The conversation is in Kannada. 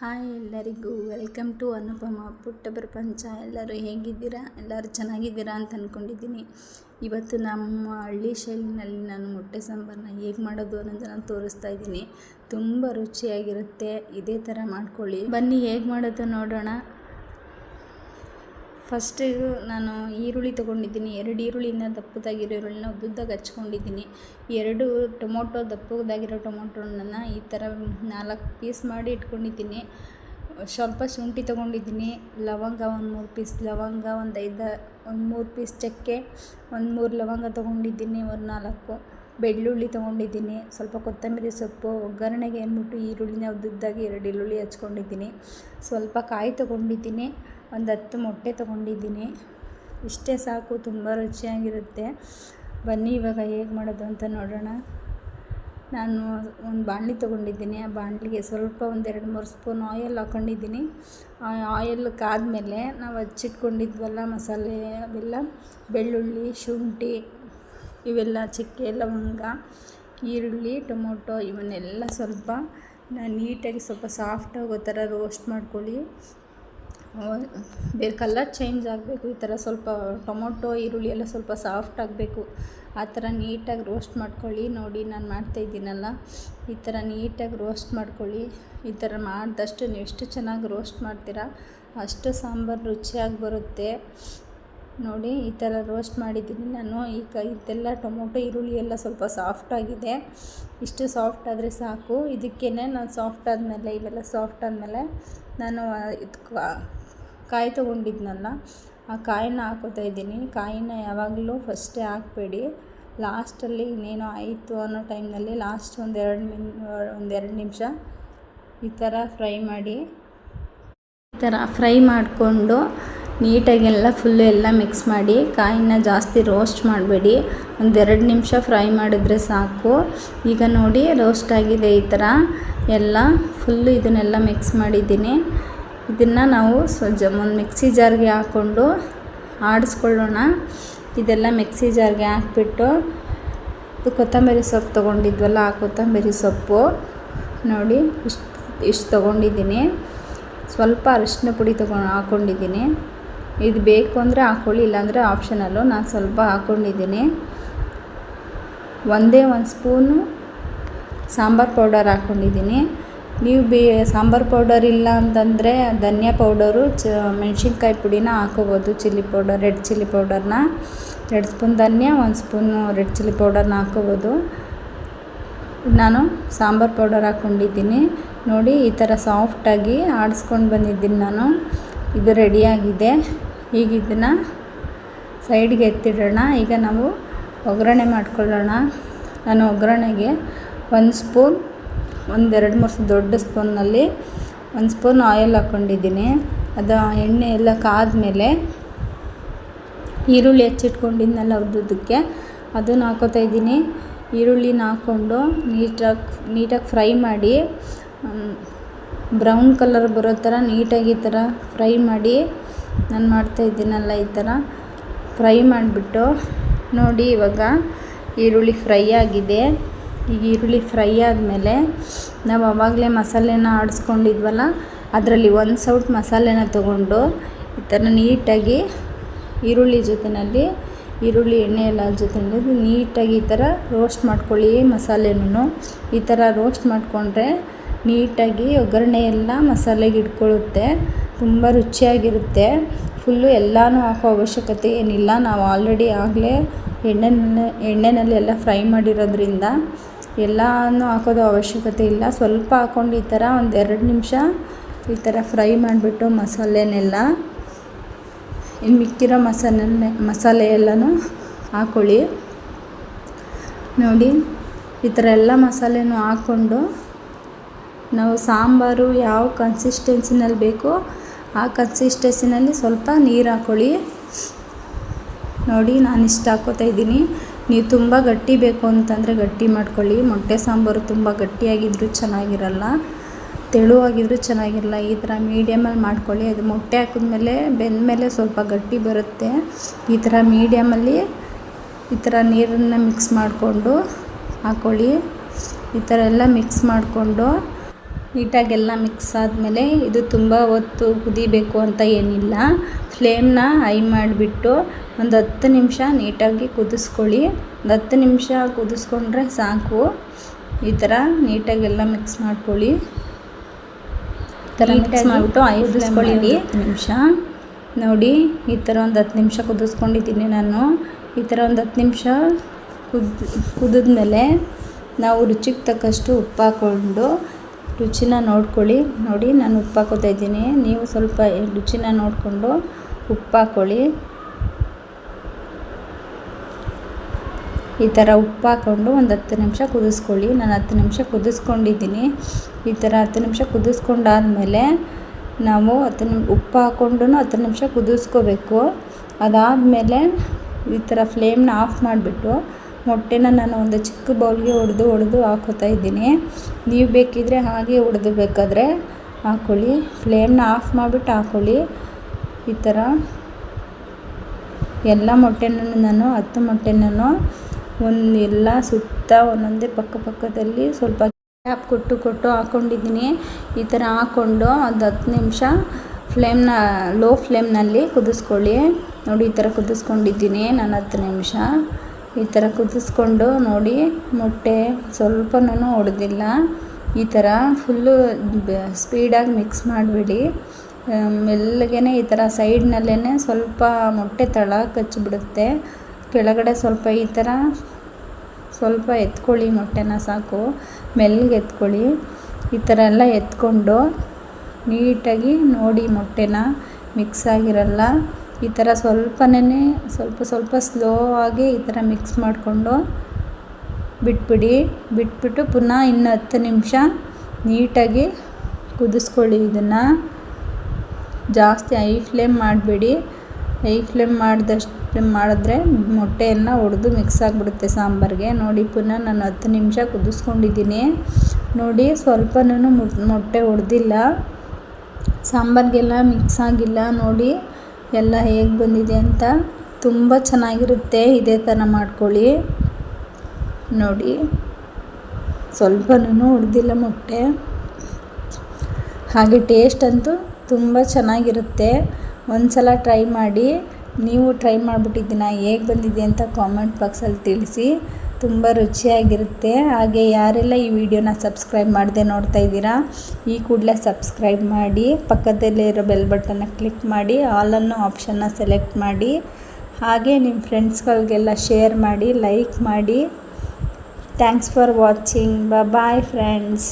ಹಾಯ್ ಎಲ್ಲರಿಗೂ, ವೆಲ್ಕಮ್ ಟು ಅನುಪಮ ಪುಟ್ಟ ಪ್ರಪಂಚ ಎಲ್ಲರೂ ಹೇಗಿದ್ದೀರಾ? ಎಲ್ಲರೂ ಚೆನ್ನಾಗಿದ್ದೀರಾ ಅಂತ ಅಂದ್ಕೊಂಡಿದ್ದೀನಿ ಇವತ್ತು ನಮ್ಮ ಹಳ್ಳಿ ಶೈಲಿನಲ್ಲಿ ನಾನು ಮೊಟ್ಟೆ ಸಾಂಬಾರನ್ನ ಹೇಗೆ ಮಾಡೋದು ಅನ್ನೋದನ್ನು ತೋರಿಸ್ತಾ ಇದ್ದೀನಿ. ತುಂಬ ರುಚಿಯಾಗಿರುತ್ತೆ. ಇದೇ ಥರ ಮಾಡ್ಕೊಳ್ಳಿ. ಬನ್ನಿ ಹೇಗೆ ಮಾಡೋದು ನೋಡೋಣ. ಫಸ್ಟಿಗೆ ನಾನು ಈರುಳ್ಳಿ ತೊಗೊಂಡಿದ್ದೀನಿ, ಎರಡು ಈರುಳ್ಳಿನ ದಪ್ಪದಾಗಿರೋ ಈರುಳ್ಳಿನ ಉದ್ದುದ್ದಾಗಿ ಹಚ್ಕೊಂಡಿದ್ದೀನಿ. ಎರಡು ಟೊಮೊಟೊ, ದಪ್ಪದಾಗಿರೋ ಟೊಮೊಟೊನ ಈ ಥರ ನಾಲ್ಕು ಪೀಸ್ ಮಾಡಿ ಇಟ್ಕೊಂಡಿದ್ದೀನಿ. ಸ್ವಲ್ಪ ಶುಂಠಿ ತೊಗೊಂಡಿದ್ದೀನಿ, ಲವಂಗ ಒಂದು ಮೂರು ಪೀಸ್, ಲವಂಗ ಒಂದು ಐದು, ಒಂದು ಮೂರು ಪೀಸ್ ಚಕ್ಕೆ, ಒಂದು ಮೂರು ಲವಂಗ ತೊಗೊಂಡಿದ್ದೀನಿ, ಒಂದು ನಾಲ್ಕು. ಬೆಳ್ಳುಳ್ಳಿ ತೊಗೊಂಡಿದ್ದೀನಿ. ಸ್ವಲ್ಪ ಕೊತ್ತಂಬರಿ ಸೊಪ್ಪು, ಒಗ್ಗರಣೆಗೆ ಅಂದ್ಬಿಟ್ಟು ಈರುಳ್ಳಿನ ಉದ್ದುದ್ದಾಗಿ ಎರಡು ಈರುಳ್ಳಿ ಹಚ್ಕೊಂಡಿದ್ದೀನಿ. ಸ್ವಲ್ಪ ಕಾಯಿ ತೊಗೊಂಡಿದ್ದೀನಿ. ಒಂದು ಹತ್ತು ಮೊಟ್ಟೆ ತೊಗೊಂಡಿದ್ದೀನಿ. ಇಷ್ಟೇ ಸಾಕು, ತುಂಬ ರುಚಿಯಾಗಿರುತ್ತೆ. ಬನ್ನಿ, ಇವಾಗ ಹೇಗೆ ಮಾಡೋದು ಅಂತ ನೋಡೋಣ. ನಾನು ಒಂದು ಬಾಣಲಿ ತೊಗೊಂಡಿದ್ದೀನಿ. ಆ ಬಾಣಲಿಗೆ ಸ್ವಲ್ಪ ಒಂದೆರಡು ಮೂರು ಸ್ಪೂನ್ ಆಯಿಲ್ ಹಾಕ್ಕೊಂಡಿದ್ದೀನಿ ಆ ಕಾದ ಮೇಲೆ ನಾವು ಹಚ್ಚಿಟ್ಕೊಂಡಿದ್ವಲ್ಲ ಮಸಾಲೆ ಅವೆಲ್ಲ, ಬೆಳ್ಳುಳ್ಳಿ, ಶುಂಠಿ ಇವೆಲ್ಲ ಚಕ್ಕೆ, ಲವಂಗ, ಈರುಳ್ಳಿ, ಟೊಮೊಟೊ ಇವನ್ನೆಲ್ಲ ಸ್ವಲ್ಪ ನೀಟಾಗಿ ಸ್ವಲ್ಪ ಸಾಫ್ಟ್ ಆಗೋ ಥರ ರೋಸ್ಟ್ ಮಾಡ್ಕೊಳ್ಳಿ. ಬೇರೆ ಕಲರ್ ಚೇಂಜ್ ಆಗಬೇಕು, ಈ ಥರ ಸ್ವಲ್ಪ ಟೊಮೊಟೊ, ಈರುಳ್ಳಿ ಎಲ್ಲ ಸ್ವಲ್ಪ ಸಾಫ್ಟ್ ಆಗಬೇಕು. ಆ ಥರ ನೀಟಾಗಿ ರೋಸ್ಟ್ ಮಾಡ್ಕೊಳ್ಳಿ. ನೋಡಿ ನಾನು ಮಾಡ್ತಾಯಿದ್ದೀನಲ್ಲ ಈ ಥರ ನೀಟಾಗಿ ರೋಸ್ಟ್ ಮಾಡ್ಕೊಳ್ಳಿ. ಈ ಥರ ಮಾಡಿದಷ್ಟು ನೀವು ಎಷ್ಟು ಚೆನ್ನಾಗಿ ರೋಸ್ಟ್ ಮಾಡ್ತೀರಾ, ಅಷ್ಟು ಸಾಂಬಾರು ರುಚಿಯಾಗಿ ಬರುತ್ತೆ. ನೋಡಿ ಈ ಥರ ರೋಸ್ಟ್ ಮಾಡಿದ್ದೀನಿ ನಾನು. ಈಗ ಇದೆಲ್ಲ ಟೊಮೊಟೊ, ಈರುಳ್ಳಿ ಎಲ್ಲ ಸ್ವಲ್ಪ ಸಾಫ್ಟ್ ಆಗಿದೆ. ಇಷ್ಟು ಸಾಫ್ಟ್ ಆದರೆ ಸಾಕು. ಇದಕ್ಕೇ ನಾನು ಸಾಫ್ಟ್ ಆದಮೇಲೆ, ಇವೆಲ್ಲ ಸಾಫ್ಟ್ ಆದಮೇಲೆ ನಾನು ಇದು ಕಾಯಿ ತೊಗೊಂಡಿದ್ನಲ್ಲ, ಆ ಕಾಯಿನ ಹಾಕೋತಾ ಇದ್ದೀನಿ. ಕಾಯಿನ ಯಾವಾಗಲೂ ಫಸ್ಟೇ ಹಾಕಬೇಡಿ. ಲಾಸ್ಟಲ್ಲಿ ಇನ್ನೇನೋ ಆಯಿತು ಅನ್ನೋ ಟೈಮ್ನಲ್ಲಿ ಲಾಸ್ಟ್ ಒಂದೆರಡು ಮಿನ್ ಒಂದೆರಡು ನಿಮಿಷ ಈ ಥರ ಫ್ರೈ ಮಾಡಿ. ಈ ಥರ ಫ್ರೈ ಮಾಡಿಕೊಂಡು ನೀಟಾಗೆಲ್ಲ ಫುಲ್ಲು ಎಲ್ಲ ಮಿಕ್ಸ್ ಮಾಡಿ, ಕಾಯಿನ ಜಾಸ್ತಿ ರೋಸ್ಟ್ ಮಾಡಬೇಡಿ. ಒಂದೆರಡು ನಿಮಿಷ ಫ್ರೈ ಮಾಡಿದ್ರೆ ಸಾಕು. ಈಗ ನೋಡಿ ರೋಸ್ಟ್ ಆಗಿದೆ ಈ ಥರ ಎಲ್ಲ ಫುಲ್ಲು ಇದನ್ನೆಲ್ಲ ಮಿಕ್ಸ್ ಮಾಡಿದ್ದೀನಿ. ಇದನ್ನು ನಾವು ಸ್ವಜ, ಒಂದು ಮಿಕ್ಸಿ ಜಾರ್ಗೆ ಹಾಕ್ಕೊಂಡು ಆಡಿಸ್ಕೊಳ್ಳೋಣ. ಇದೆಲ್ಲ ಮಿಕ್ಸಿ ಜಾರ್ಗೆ ಹಾಕ್ಬಿಟ್ಟು ಕೊತ್ತಂಬರಿ ಸೊಪ್ಪು ತೊಗೊಂಡಿದ್ವಲ್ಲ, ಆ ಕೊತ್ತಂಬರಿ ಸೊಪ್ಪು ನೋಡಿ ಇಷ್ಟು ಇಷ್ಟು ತೊಗೊಂಡಿದ್ದೀನಿ. ಸ್ವಲ್ಪ ಅರಿಶಿನ ಪುಡಿ ತೊಗೊಂಡು ಹಾಕ್ಕೊಂಡಿದ್ದೀನಿ ಇದು ಬೇಕು ಅಂದರೆ ಹಾಕ್ಕೊಳ್ಳಿ ಇಲ್ಲಾಂದರೆ ಆಪ್ಷನಲ್ಲು ನಾನು ಸ್ವಲ್ಪ ಹಾಕ್ಕೊಂಡಿದ್ದೀನಿ. ಒಂದೇ ಒಂದು ಸ್ಪೂನು ಸಾಂಬಾರು ಪೌಡರ್ ಹಾಕ್ಕೊಂಡಿದ್ದೀನಿ. ನೀವು ಬೇ, ಸಾಂಬಾರು ಪೌಡರ್ ಇಲ್ಲ ಅಂತಂದರೆ ಧನಿಯಾ ಪೌಡರು, ಚ, ಮೆಣಸಿನ್ಕಾಯಿ ಪುಡಿನ ಹಾಕೋಬೋದು, ಚಿಲ್ಲಿ ಪೌಡರ್, ರೆಡ್ ಚಿಲ್ಲಿ ಪೌಡರ್ನ. ಎರಡು ಸ್ಪೂನ್ ಧನಿಯಾ, ಒಂದು ಸ್ಪೂನು ರೆಡ್ ಚಿಲ್ಲಿ ಪೌಡರ್ನ ಹಾಕೋಬೋದು. ನಾನು ಸಾಂಬಾರು ಪೌಡರ್ ಹಾಕ್ಕೊಂಡಿದ್ದೀನಿ. ನೋಡಿ, ಈ ಥರ ಸಾಫ್ಟಾಗಿ ಆಡಿಸ್ಕೊಂಡು ಬಂದಿದ್ದೀನಿ ನಾನು. ಇದು ರೆಡಿಯಾಗಿದೆ ಈಗ ಇದನ್ನು ಸೈಡ್ಗೆ ಎತ್ತಿಡೋಣ. ಈಗ ನಾವು ಒಗ್ಗರಣೆ ಮಾಡ್ಕೊಳ್ಳೋಣ. ನಾನು ಒಗ್ಗರಣೆಗೆ ಒಂದು ಸ್ಪೂನ್ ಒಂದೆರಡು ಮೂರು ದೊಡ್ಡ ಸ್ಪೂನ್ನಲ್ಲಿ ಒಂದು ಸ್ಪೂನ್ ಆಯಿಲ್ ಹಾಕ್ಕೊಂಡಿದ್ದೀನಿ. ಅದು ಎಣ್ಣೆ ಎಲ್ಲ ಕಾದ್ಮೇಲೆ ಈರುಳ್ಳಿ ಹೆಚ್ಚಿಟ್ಕೊಂಡಿದ್ನಲ್ಲ ಉದ್ದಕ್ಕೆ ಅದನ್ನು ಹಾಕೋತಾ ಇದ್ದೀನಿ. ಈರುಳ್ಳಿನ ಹಾಕ್ಕೊಂಡು ನೀಟಾಗಿ ನೀಟಾಗಿ ಫ್ರೈ ಮಾಡಿ ಬ್ರೌನ್ ಕಲರ್ ಬರೋ ಥರ ನೀಟಾಗಿ ಈ ಥರ ಫ್ರೈ ಮಾಡಿ ನಾನು ಮಾಡ್ತಾ ಇದ್ದೀನಲ್ಲ ಈ ಥರ. ಫ್ರೈ ಮಾಡಿಬಿಟ್ಟು ನೋಡಿ ಇವಾಗ ಈರುಳ್ಳಿ ಫ್ರೈ ಆಗಿದೆ. ಈಗ ಈರುಳ್ಳಿ ಫ್ರೈ ಆದಮೇಲೆ ನಾವು ಆವಾಗಲೇ ಮಸಾಲೆನ ಆಡಿಸ್ಕೊಂಡಿದ್ವಲ್ಲ, ಅದರಲ್ಲಿ ಒಂದು ಸೌಟ್ ಮಸಾಲೆನ ತೊಗೊಂಡು ಈ ಥರ ನೀಟಾಗಿ ಈರುಳ್ಳಿ ಜೊತೆಯಲ್ಲಿ ಈರುಳ್ಳಿ ಎಣ್ಣೆ ಎಲ್ಲ ಜೊತೆಯಲ್ಲಿ ನೀಟಾಗಿ ಈ ಥರ ರೋಸ್ಟ್ ಮಾಡ್ಕೊಳ್ಳಿ ಮಸಾಲೆನೂ ಈ ಥರ ರೋಸ್ಟ್ ಮಾಡಿಕೊಂಡ್ರೆ ನೀಟಾಗಿ ಒಗ್ಗರಣೆ ಎಲ್ಲ ಮಸಾಲೆಗೆ ಇಟ್ಕೊಳ್ಳುತ್ತೆ. ತುಂಬ ರುಚಿಯಾಗಿರುತ್ತೆ. ಫುಲ್ಲು ಎಲ್ಲನೂ ಹಾಕೋ ಅವಶ್ಯಕತೆ ಏನಿಲ್ಲ. ನಾವು ಆಲ್ರೆಡಿ ಆಗಲೇ ಎಣ್ಣೆ ಎಣ್ಣೆನಲ್ಲಿ ಎಲ್ಲ ಫ್ರೈ ಮಾಡಿರೋದ್ರಿಂದ ಎಲ್ಲನೂ ಹಾಕೋದು ಅವಶ್ಯಕತೆ ಇಲ್ಲ. ಸ್ವಲ್ಪ ಹಾಕ್ಕೊಂಡು ಈ ಥರ ಒಂದು ಎರಡು ನಿಮಿಷ ಈ ಥರ ಫ್ರೈ ಮಾಡಿಬಿಟ್ಟು ಮಸಾಲೆನೆಲ್ಲ ಇನ್ನು ಮಿಕ್ಕಿರೋ ಮಸಾಲೆ ಮಸಾಲೆ ಎಲ್ಲನೂ ಹಾಕ್ಕೊಳ್ಳಿ ನೋಡಿ, ಈ ಥರ ಎಲ್ಲ ಮಸಾಲೆನೂ ಹಾಕ್ಕೊಂಡು ನಾವು ಸಾಂಬಾರು ಯಾವ ಕನ್ಸಿಸ್ಟೆನ್ಸಿನಲ್ಲಿ ಬೇಕೋ ಆ ಕನ್ಸಿಸ್ಟೆನ್ಸಿನಲ್ಲಿ ಸ್ವಲ್ಪ ನೀರು ಹಾಕ್ಕೊಳ್ಳಿ ನೋಡಿ, ನಾನು ಇಷ್ಟು ಹಾಕ್ಕೋತಾ ಇದ್ದೀನಿ. ನೀವು ತುಂಬ ಗಟ್ಟಿ ಬೇಕು ಅಂತಂದರೆ ಗಟ್ಟಿ ಮಾಡ್ಕೊಳ್ಳಿ. ಮೊಟ್ಟೆ ಸಾಂಬಾರು ತುಂಬ ಗಟ್ಟಿಯಾಗಿದ್ದರೂ ಚೆನ್ನಾಗಿರಲ್ಲ. ತೆಳುವಾಗಿದ್ದರೂ ಚೆನ್ನಾಗಿರಲ್ಲ. ಈ ಥರ ಮೀಡಿಯಮಲ್ಲಿ ಮಾಡ್ಕೊಳ್ಳಿ. ಅದು ಮೊಟ್ಟೆ ಹಾಕಿದ್ಮೇಲೆ ಬೆಂದಮೇಲೆ ಸ್ವಲ್ಪ ಗಟ್ಟಿ ಬರುತ್ತೆ. ಈ ಥರ ಮೀಡಿಯಮಲ್ಲಿ ಈ ಥರ ನೀರನ್ನು ಮಿಕ್ಸ್ ಮಾಡಿಕೊಂಡು ಹಾಕ್ಕೊಳ್ಳಿ ಈ ಥರ ಎಲ್ಲ ಮಿಕ್ಸ್ ಮಾಡಿಕೊಂಡು ನೀಟಾಗೆಲ್ಲ ಮಿಕ್ಸ್ ಆದಮೇಲೆ ಇದು ತುಂಬ ಹೊತ್ತು ಕುದಿಬೇಕು ಅಂತ ಏನಿಲ್ಲ. ಫ್ಲೇಮ್ನ ಹೈ ಮಾಡಿಬಿಟ್ಟು ಒಂದು ಹತ್ತು ನಿಮಿಷ ನೀಟಾಗಿ ಕುದಿಸ್ಕೊಳ್ಳಿ. ಒಂದು ಹತ್ತು ನಿಮಿಷ ಕುದಿಸ್ಕೊಂಡ್ರೆ ಸಾಕು. ಈ ಥರ ನೀಟಾಗೆಲ್ಲ ಮಿಕ್ಸ್ ಮಾಡ್ಕೊಳ್ಳಿ. ಈ ಥರ ಮಿಕ್ಸ್ ಮಾಡಿಬಿಟ್ಟು ಐ ಕುದಿಸ್ಕೊಳ್ಳಿ ಹತ್ತು ನಿಮಿಷ. ನೋಡಿ ಈ ಥರ ಒಂದು ಹತ್ತು ನಿಮಿಷ ಕುದಿಸ್ಕೊಂಡಿದ್ದೀನಿ ನಾನು. ಈ ಥರ ಒಂದು ಹತ್ತು ನಿಮಿಷ ಕುದ್ ಕುದಿದ್ಮೇಲೆ ನಾವು ರುಚಿಗೆ ತಕ್ಕಷ್ಟು ಉಪ್ಪು ಹಾಕ್ಕೊಂಡು ರುಚಿನ ನೋಡ್ಕೊಳ್ಳಿ. ನೋಡಿ, ನಾನು ಉಪ್ಪು ಹಾಕೋತಾ ಇದ್ದೀನಿ. ನೀವು ಸ್ವಲ್ಪ ರುಚಿನ ನೋಡಿಕೊಂಡು ಉಪ್ಪು ಹಾಕ್ಕೊಳ್ಳಿ ಈ ಥರ ಉಪ್ಪು ಹಾಕ್ಕೊಂಡು ಒಂದು ಹತ್ತು ನಿಮಿಷ ಕುದಿಸ್ಕೊಳ್ಳಿ. ನಾನು ಹತ್ತು ನಿಮಿಷ ಕುದಿಸ್ಕೊಂಡಿದ್ದೀನಿ. ಈ ಥರ ಹತ್ತು ನಿಮಿಷ ಕುದಿಸ್ಕೊಂಡಾದಮೇಲೆ ನಾವು ಹತ್ತು ನಿಮ್, ಉಪ್ಪು ಹಾಕ್ಕೊಂಡು ಹತ್ತು ನಿಮಿಷ ಕುದಿಸ್ಕೋಬೇಕು. ಅದಾದಮೇಲೆ ಈ ಥರ ಫ್ಲೇಮ್ನ ಆಫ್ ಮಾಡಿಬಿಟ್ಟು ಮೊಟ್ಟೆನ ನಾನು ಒಂದು ಚಿಕ್ಕ ಬೌಲ್ಗೆ ಹೊಡೆದು ಹೊಡೆದು ಹಾಕೋತಾ ಇದ್ದೀನಿ. ನೀವು ಬೇಕಿದ್ದರೆ ಹಾಗೆ ಹೊಡೆದು ಬೇಕಾದರೆ ಹಾಕ್ಕೊಳ್ಳಿ ಫ್ಲೇಮ್ನ ಆಫ್ ಮಾಡಿಬಿಟ್ಟು ಹಾಕ್ಕೊಳ್ಳಿ ಈ ಥರ ಎಲ್ಲ ಮೊಟ್ಟೆನೂ ನಾನು, ಹತ್ತು ಮೊಟ್ಟೆನೂ ಒಂದು ಎಲ್ಲ ಸುತ್ತ ಒಂದೊಂದೇ ಪಕ್ಕ ಪಕ್ಕದಲ್ಲಿ ಸ್ವಲ್ಪ ಕ್ಯಾಪ್ ಕೊಟ್ಟು ಕೊಟ್ಟು ಹಾಕ್ಕೊಂಡಿದ್ದೀನಿ ಈ ಥರ ಹಾಕ್ಕೊಂಡು ಅದು ಹತ್ತು ನಿಮಿಷ ಫ್ಲೇಮ್ನ, ಲೋ ಫ್ಲೇಮ್ನಲ್ಲಿ ಕುದಿಸ್ಕೊಳ್ಳಿ. ನೋಡಿ ಈ ಥರ ಕುದಿಸ್ಕೊಂಡಿದ್ದೀನಿ ನಾನು ಹತ್ತು ನಿಮಿಷ. ಈ ಥರ ಕುದಿಸ್ಕೊಂಡು ನೋಡಿ, ಮೊಟ್ಟೆ ಸ್ವಲ್ಪನೂ ಒಡೆದಿಲ್ಲ. ಈ ಥರ ಫುಲ್ಲು ಸ್ಪೀಡಾಗಿ ಮಿಕ್ಸ್ ಮಾಡಿಬಿಡಿ. ಮೆಲ್ಲಗೆ ಈ ಥರ ಸೈಡ್ನಲ್ಲೇ ಸ್ವಲ್ಪ ಮೊಟ್ಟೆ ತಳ ಕಚ್ಚಿಬಿಡುತ್ತೆ. ಕೆಳಗಡೆ ಸ್ವಲ್ಪ ಈ ಥರ ಸ್ವಲ್ಪ ಎತ್ಕೊಳ್ಳಿ ಮೊಟ್ಟೆನ ಸಾಕು. ಮೆಲ್ಲಗೆ ಎತ್ಕೊಳ್ಳಿ. ಈ ಥರ ಎಲ್ಲ ಎತ್ಕೊಂಡು ನೀಟಾಗಿ ನೋಡಿ ಮೊಟ್ಟೆನ ಮಿಕ್ಸ್ ಆಗಿರಲ್ಲ. ಈ ಥರ ಸ್ವಲ್ಪನೇ ಸ್ವಲ್ಪ ಸ್ವಲ್ಪ ಸ್ಲೋ ಆಗಿ ಈ ಥರ ಮಿಕ್ಸ್ ಮಾಡಿಕೊಂಡು ಬಿಟ್ಬಿಡಿ. ಬಿಟ್ಬಿಟ್ಟು ಪುನಃ ಇನ್ನು ಹತ್ತು ನಿಮಿಷ ನೀಟಾಗಿ ಕುದಿಸ್ಕೊಳ್ಳಿ ಇದನ್ನು. ಜಾಸ್ತಿ ಐ ಫ್ಲೇಮ್ ಮಾಡಬೇಡಿ. ಐ ಫ್ಲೇಮ್ ಮಾಡಿದಷ್ಟು, ಮಾಡಿದ್ರೆ ಮೊಟ್ಟೆಯನ್ನು ಒಡೆದು ಮಿಕ್ಸ್ ಆಗಿಬಿಡುತ್ತೆ ಸಾಂಬಾರಿಗೆ. ನೋಡಿ ಪುನಃ ನಾನು ಹತ್ತು ನಿಮಿಷ ಕುದಿಸ್ಕೊಂಡಿದ್ದೀನಿ. ನೋಡಿ ಸ್ವಲ್ಪನೂ ಮೊಟ್ಟೆ ಒಡೆದಿಲ್ಲ. ಸಾಂಬಾರಿಗೆಲ್ಲ ಮಿಕ್ಸ್ ಆಗಿಲ್ಲ. ನೋಡಿ ಎಲ್ಲ ಹೇಗೆ ಬಂದಿದೆ ಅಂತ ತುಂಬ ಚೆನ್ನಾಗಿರುತ್ತೆ. ಇದೇ ಥರ ಮಾಡ್ಕೊಳ್ಳಿ. ನೋಡಿ. ಸ್ವಲ್ಪನೂ ಹೊಡೆದಿಲ್ಲ ಮೊಟ್ಟೆ. ಹಾಗೆ ಟೇಸ್ಟ್ ಅಂತೂ ತುಂಬ ಚೆನ್ನಾಗಿರುತ್ತೆ. ಒಂದು ಸಲ ಟ್ರೈ ಮಾಡಿ. ನೀವು ಟ್ರೈ ಮಾಡಿಬಿಟ್ಟಿದ್ದೀನ ಹೇಗೆ ಬಂದಿದೆ ಅಂತ ಕಾಮೆಂಟ್ ಬಾಕ್ಸಲ್ಲಿ ತಿಳಿಸಿ. ತುಂಬ ರುಚಿಯಾಗಿರುತ್ತೆ. ಹಾಗೆ ಯಾರೆಲ್ಲ ಈ ವಿಡಿಯೋನ ಸಬ್ಸ್ಕ್ರೈಬ್ ಮಾಡದೆ ನೋಡ್ತಾ ಇದ್ದೀರಾ, ಈ ಕೂಡಲೇ ಸಬ್ಸ್ಕ್ರೈಬ್ ಮಾಡಿ, ಪಕ್ಕದಲ್ಲೇ ಇರೋ ಬೆಲ್ ಬಟನ್ನ ಕ್ಲಿಕ್ ಮಾಡಿ ಆಲನ್ನು ಆಪ್ಷನ್ನ ಸೆಲೆಕ್ಟ್ ಮಾಡಿ, ಹಾಗೆ ನಿಮ್ಮ ಫ್ರೆಂಡ್ಸ್ಗಳಿಗೆಲ್ಲ ಶೇರ್ ಮಾಡಿ ಲೈಕ್ ಮಾಡಿ. Thanks for watching bye friends